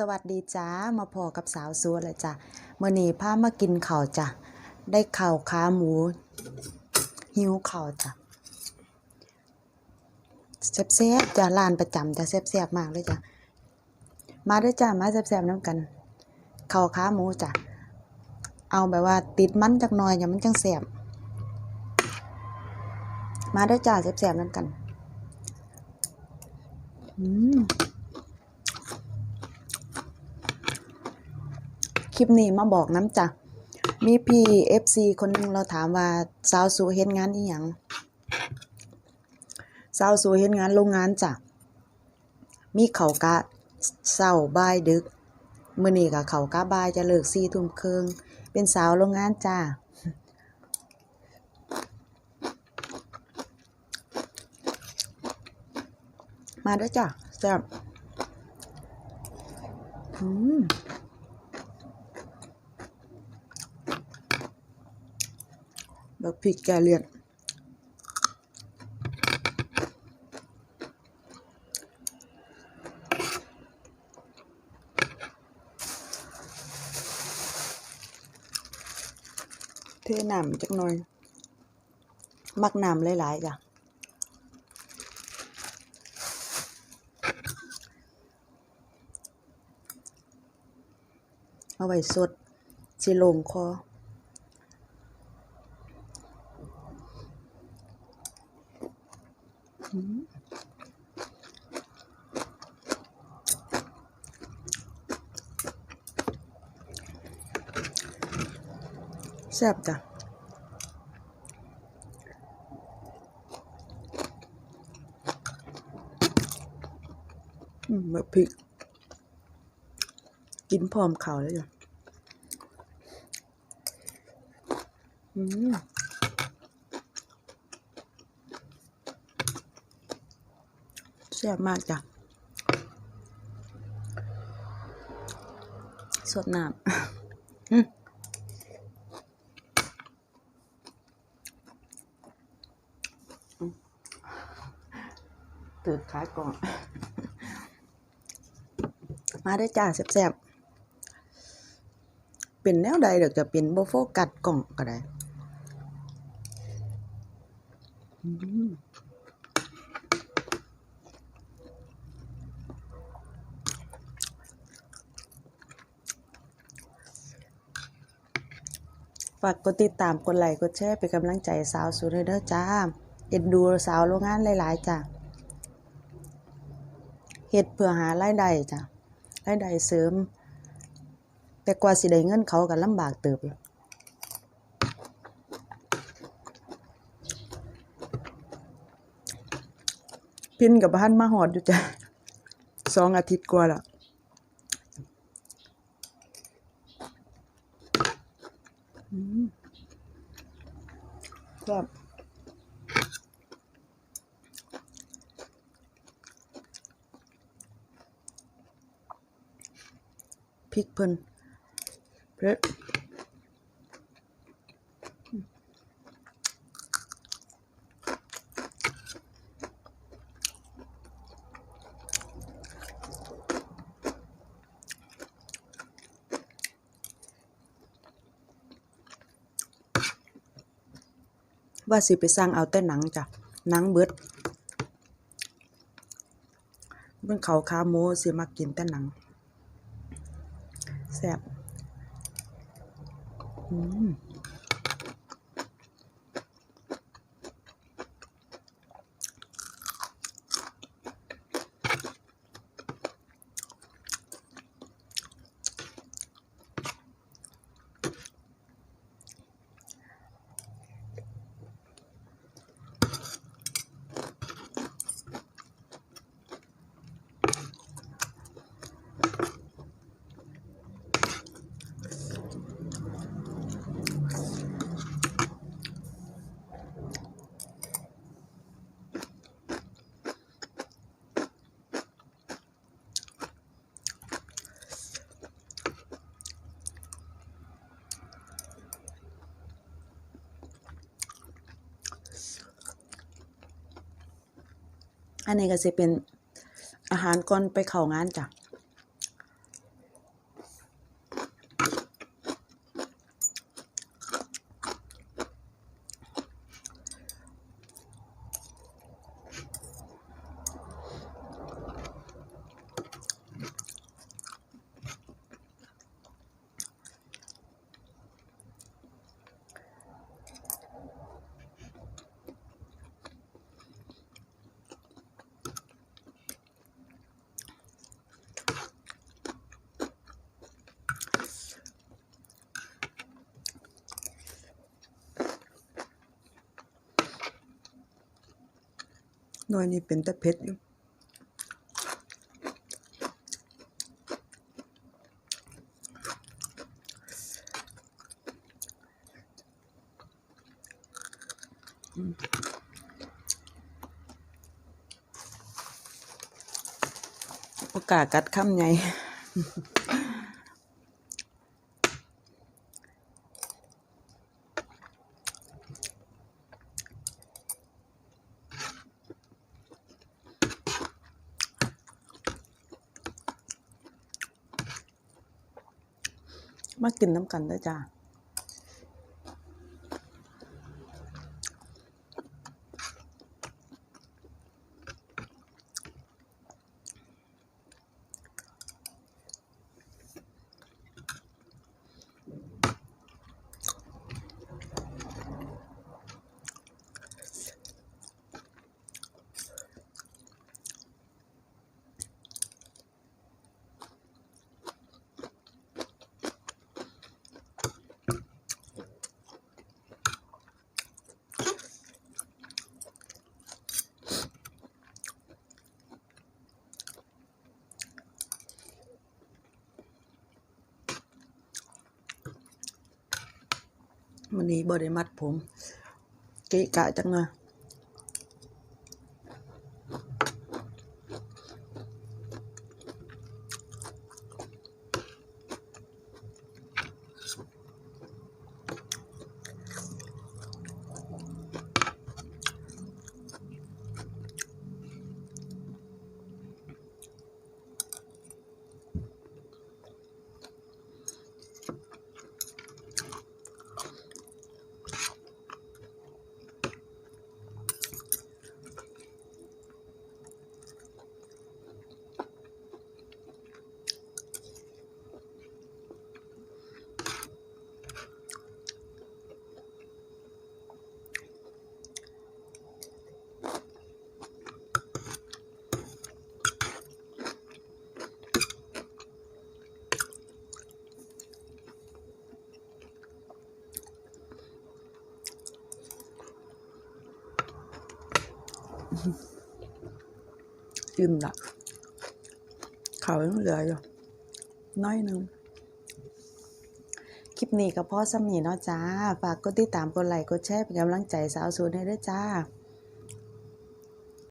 สวัสดีจ้ามาพอกับสาวซัวเลยจ้ะมื่อนี้พามากินข้าวจ้ะได้ข้าวขาหมู หิวข้าวจ้ะแซ่บๆจ้ะร้านประจำจ้ะแซ่บๆมากเลยจ้ะมาด้วยจ้ามาแซ่บๆน้ำกันข้าวขาหมูจ้ะเอาแบบว่าติดมันจักหน่อยอย่ามันจังแซ่บมาด้วยจ้าแซ่บๆน้ำกันอืม คลิปนี้มาบอกน้ำจ้ะมีพี่เอฟซีคนหนึงเราถามว่าสาวสูเฮ็ดงานอีหยังสาวสูเฮ็ดงานโรงงานจ้ะมีเขากะเช้าบ่ายดึกมื้อนี้ก็เขากะบ่ายจะเลิก4ทุ่มครึ่งเป็นสาวโรงงานจ้า มาด้อจ้ะแซ่บอืม บักพริกแกเลียนเทน้ำจักหน่อย มักน้ำหลาย ๆ จ้ะเอาไว้สดสิลงคอ แซ่บจ้ะอืมแบบพริก กินพร้อมข้าวเลยจ้ะอืมแซ่บมากจ้ะสดน้ำ ตื่นขายก่อน มาได้จ้าแซ่บๆ เป็นแนวใดเดี๋ยวจะเป็นโบโฟกัสกล่องก็ได้ฝากกดติดตาม กดไลค์ กดแชร์ เป็นกำลังใจสาวสุดเด้อจ้า เอ็นดูสาวโรงงานหลาย ๆ จ้ะ เฮ็ดเพื่อหารายได้จ้ะรายได้เสริม แต่กว่าสิได้เงินเขาก็ลำบากเติบอยู่พินกับบ้านมาหอดอยู่จ้ะสองอาทิตย์กว่าละครับ ริกเพิ่นเผ็ดว่าสิไปสร้างเอาแต่หนังจ้ะหนังเบิดเบิ่งเขาขาหมูสิมากินแต่หนัง แซ่บอืม อันนี้ก็จะเป็นอาหารก่อนไปเข้างานจ้ะ หน่วยนี้เป็นแต่เผ็ดอยู่โอกาสกัดคำใหญ่ มากินน้ำกันด้วยจ้า มันนี้บริมัดผมเกะกะจังเลย อิ่มละเขาวยังเหลืออยู่น้อยหนึงคลิปนี้กับพ่อสมีเนาะจ้า ฝากกดติดตามกดไลค์กดแชร์เป็นกำลังใจสาวสูนให้ด้วยจ้า